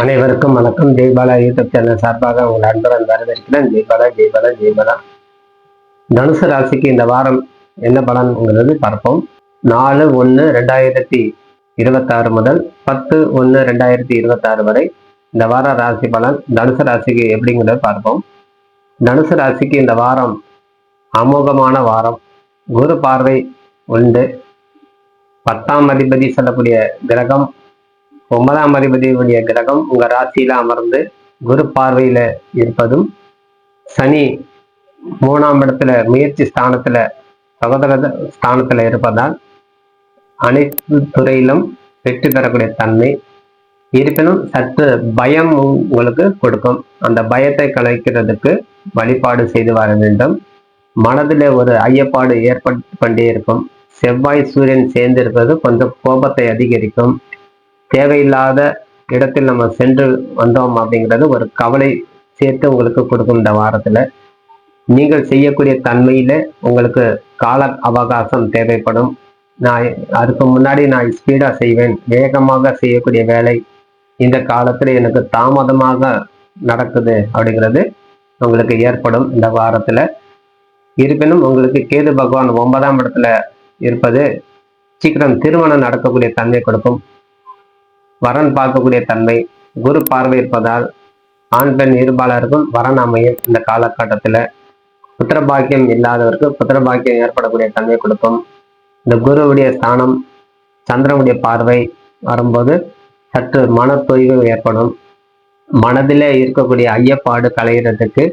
அனைவருக்கும் வணக்கம். Jaibala YouTube channel சார்பாக உங்கள் அன்புடன் வரவேற்கிறேன். ஜெய்பாலா ஜெய்பாலா ஜெய்பாலா தனுசு ராசிக்கு இந்த வாரம் என்ன பலன்ங்கிறது பார்ப்போம். நாலு ஒன்று ரெண்டாயிரத்தி இருபத்தாறு முதல் பத்து ஒன்று ரெண்டாயிரத்தி இருபத்தாறு வரை இந்த வார ராசி பலன் தனுசு ராசிக்கு எப்படிங்கிறத பார்ப்போம். தனுசு ராசிக்கு இந்த வாரம் அமோகமான வாரம். குரு பார்வை உண்டு. பத்தாம் அதிபதி சொல்லக்கூடிய கிரகம் ஒன்பதாம் அதிபதியுடைய கிரகம் உங்க ராசியில அமர்ந்து குரு பார்வையில இருப்பதும் சனி மூணாம் இடத்துல முயற்சி ஸ்தானத்துல சகோதர ஸ்தானத்துல இருப்பதால் அனைத்து துறையிலும் வெற்றி பெறக்கூடிய தன்மை இருப்பினும் சற்று பயம் உங்களுக்கு கொடுக்கும். அந்த பயத்தை கலைக்கிறதுக்கு வழிபாடு செய்து வர வேண்டும். மனதில் ஒரு ஐயப்பாடு ஏற்பட்டு கொண்டே இருக்கும். செவ்வாய் சூரியன் சேர்ந்து இருப்பது கொஞ்சம் கோபத்தை அதிகரிக்கும். தேவையில்லாத இடத்தில் நம்ம சென்று வந்தோம் அப்படிங்கிறது ஒரு கவலை சேர்த்து உங்களுக்கு கொடுக்கும் இந்த வாரத்துல. நீங்கள் செய்யக்கூடிய தன்மையில உங்களுக்கு கால அவகாசம் தேவைப்படும். நான் அதுக்கு முன்னாடி நான் ஸ்பீடா செய்வேன். வேகமாக செய்யக்கூடிய வேலை இந்த காலத்துல எனக்கு தாமதமாக நடக்குது அப்படிங்கிறது உங்களுக்கு ஏற்படும் இந்த வாரத்துல. இருப்பினும் உங்களுக்கு கேது பகவான் ஒன்பதாம் இடத்துல இருப்பது சீக்கிரம் திருமணம் நடக்கக்கூடிய தன்மை கொடுக்கும். வரன் பார்க்கக்கூடிய தன்மை குரு பார்வை இருப்பதால் ஆண் பெண் இருபாலருக்கும் வரன் அமையும். இந்த காலகட்டத்தில் புத்திரபாக்கியம் இல்லாதவருக்கு புத்திரபாக்கியம் ஏற்படக்கூடிய தன்மை கொடுக்கும். இந்த குருவுடைய ஸ்தானம் சந்திரனுடைய பார்வை வரும்போது சற்று மனத்தொய்வு ஏற்படும். மனதில் இருக்கக்கூடிய ஐயப்பாடு களையிறதுக்கு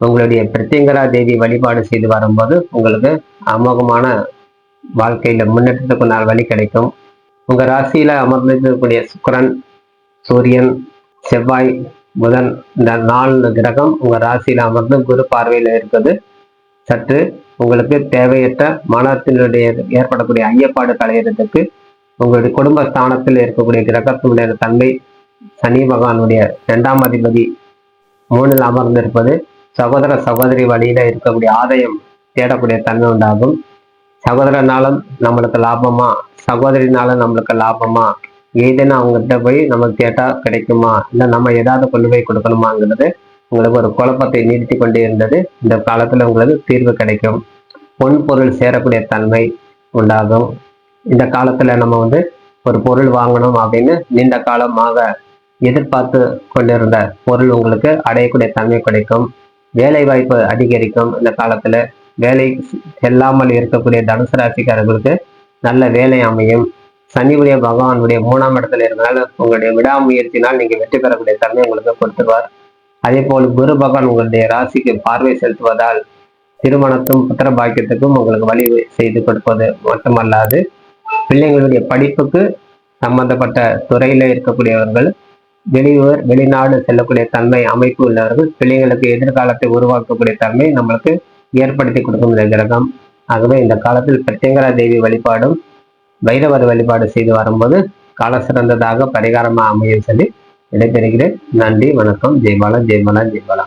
உங்களுடைய பிரத்யங்கரா தேவி வழிபாடு செய்து வரும்போது உங்களுக்கு அமோகமான வாழ்க்கையில முன்னேற்றத்துக்கு நாள் வழி கிடைக்கும். உங்க ராசியில அமர்ந்திருக்கக்கூடிய சுக்கரன் சூரியன் செவ்வாய் புதன் இந்த நாலு கிரகம் உங்க ராசியில அமர்ந்து குரு பார்வையில இருக்குது. சற்று உங்களுக்கு தேவையற்ற மனத்தினுடைய ஏற்படக்கூடிய ஐயப்பாடு களையிறதுக்கு உங்களுடைய குடும்ப ஸ்தானத்தில் இருக்கக்கூடிய கிரகத்தினுடைய தன்மை சனி பகவானுடைய இரண்டாம் அதிபதி மூணில் அமர்ந்திருப்பது சகோதர சகோதரி வழியில இருக்கக்கூடிய ஆதாயம் தேடக்கூடிய தன்மை உண்டாகும். சகோதரனாலும் நம்மளுக்கு லாபமா? சகோதரினாலும் நம்மளுக்கு லாபமா? ஏதேனும் அவங்ககிட்ட போய் நம்ம கேட்டா கிடைக்குமா? இல்லை நம்ம ஏதாவது கொண்டு போய் கொடுக்கணுமாங்கிறது உங்களுக்கு ஒரு குழப்பத்தை நீடித்து கொண்டே இருந்தது. இந்த காலத்துல உங்களுக்கு தீர்வு கிடைக்கும். பொன் பொருள் சேரக்கூடிய தன்மை உண்டாகும். இந்த காலத்துல நம்ம வந்து ஒரு பொருள் வாங்கணும் அப்படின்னு நீண்ட காலமாக எதிர்பார்த்து கொண்டிருந்த பொருள் உங்களுக்கு அடையக்கூடிய தன்மை கிடைக்கும். வேலை வாய்ப்பு அதிகரிக்கும் இந்த காலத்துல. வேலை செல்லாமல் இருக்கக்கூடிய தனுசு ராசிக்காரர்களுக்கு நல்ல வேலை அமையும். சனியுடைய பகவானுடைய மூணாம் இடத்துல இருந்தாலும் உங்களுடைய விடாமுயற்சினால் நீங்க வெற்றி பெறக்கூடிய தன்மை உங்களுக்கு கொடுத்துருவார். அதே போல் குரு பகவான் உங்களுடைய ராசிக்கு பார்வை செலுத்துவதால் திருமணத்தும் புத்திர பாக்கியத்துக்கும் உங்களுக்கு வழி செய்து கொடுப்பது மட்டுமல்லாது பிள்ளைங்களுடைய படிப்புக்கு சம்பந்தப்பட்ட துறையில இருக்கக்கூடியவர்கள் வெளியூர் வெளிநாடு செல்லக்கூடிய தன்மை அமைப்பு உள்ளவர்கள் பிள்ளைங்களுக்கு எதிர்காலத்தை உருவாக்கக்கூடிய தன்மை நம்மளுக்கு ஏற்படுத்தி கொடுக்கும் இந்த கிரகம். ஆகவே இந்த காலத்தில் பிரத்யங்கரா தேவி வழிபாடும் வைரவர் வழிபாடு செய்து வரும்போது கால சிறந்ததாக பரிகாரமாக அமையும் சொல்லி விடைபெறுகிறேன். நன்றி வணக்கம். ஜெய்பாலா ஜெய்பாலா ஜெய்பாலா